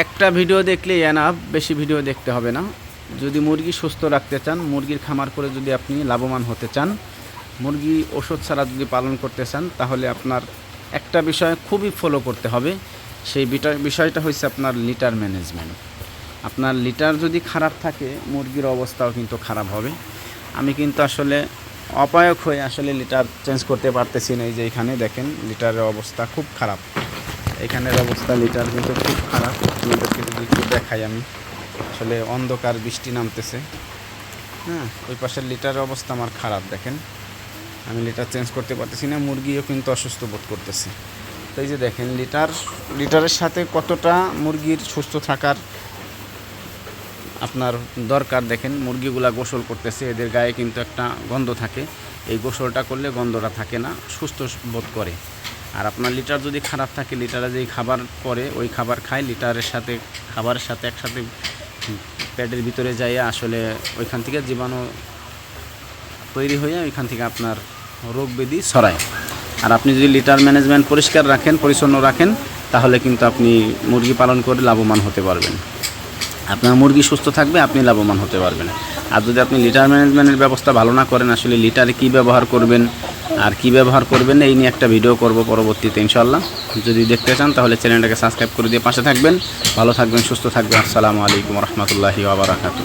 একটা ভিডিও দেখলেই এনাফ বেশি ভিডিও দেখতে হবে না। যদি মুরগি সুস্থ রাখতে চান, মুরগির খামার করে যদি আপনি লাভবান হতে চান, মুরগি ওষুধ ছাড়া যদি পালন করতে চান, তাহলে আপনার একটা বিষয় খুবই ফলো করতে হবে। সেই বিষয়টা হচ্ছে আপনার লিটার ম্যানেজমেন্ট আপনার লিটার যদি খারাপ থাকে, মুরগির অবস্থাও কিন্তু খারাপ হবে। আমি কিন্তু আসলে অপায়ক হয়ে আসলে লিটার চেঞ্জ করতে পারতেছি না এই যে এখানে দেখেন লিটারের অবস্থা খুব খারাপ। এখানের অবস্থা লিটার কিন্তু খুব খারাপ। আপনাদেরকে যদি একটু দেখাই আমি। আসলে অন্ধকার বৃষ্টি নামতেছে। হ্যাঁ ওই পাশের লিটারের অবস্থা আমার খারাপ, দেখেন। আমি লিটার চেঞ্জ করতে পারতেছি না, মুরগিও কিন্তু অসুস্থ বোধ করতেছে। তো এই যে দেখেন, লিটার, লিটারের সাথে কতটা মুরগির সুস্থ থাকার আপনার দরকার, দেখেন। মুরগিগুলা গোসল করতেছে, এদের গায়ে কিন্তু একটা গন্ধ থাকে। এই গোসলটা করলে গন্ধটা থাকে না, সুস্থ বোধ করে। আর আপনার লিটার যদি খারাপ থাকে, লিটারে যেই খাবার করে ওই খাবার খায়, লিটারের সাথে, খাবারের সাথে একসাথে পেটের ভিতরে যাইয়ে আসলে ওইখান থেকে জীবাণু তৈরি হয়ে ওইখান থেকে আপনার রোগ ব্যাধি ছড়ায়। আর আপনি যদি লিটার ম্যানেজমেন্ট পরিষ্কার রাখেন, পরিচ্ছন্ন রাখেন, তাহলে কিন্তু আপনি মুরগি পালন করে লাভবান হতে পারবেন। আপনার মুরগি সুস্থ থাকবে, আপনি লাভবান হতে পারবেন। আর যদি আপনি লিটার ম্যানেজমেন্টের ব্যবস্থা ভালো না করেন, আসলে লিটারে কী ব্যবহার করবেন আর কি ব্যবহার করবেন, এই নিয়ে একটা ভিডিও করব পরবর্তীতে ইনশাল্লাহ যদি দেখতে চান, তাহলে চ্যানেলটাকে সাবস্ক্রাইব করে দিয়ে পাশে থাকবেন। ভালো থাকবেন, সুস্থ থাকবেন। আসসালামু আলাইকুম রহমতুল্লাহি আবরাকাতু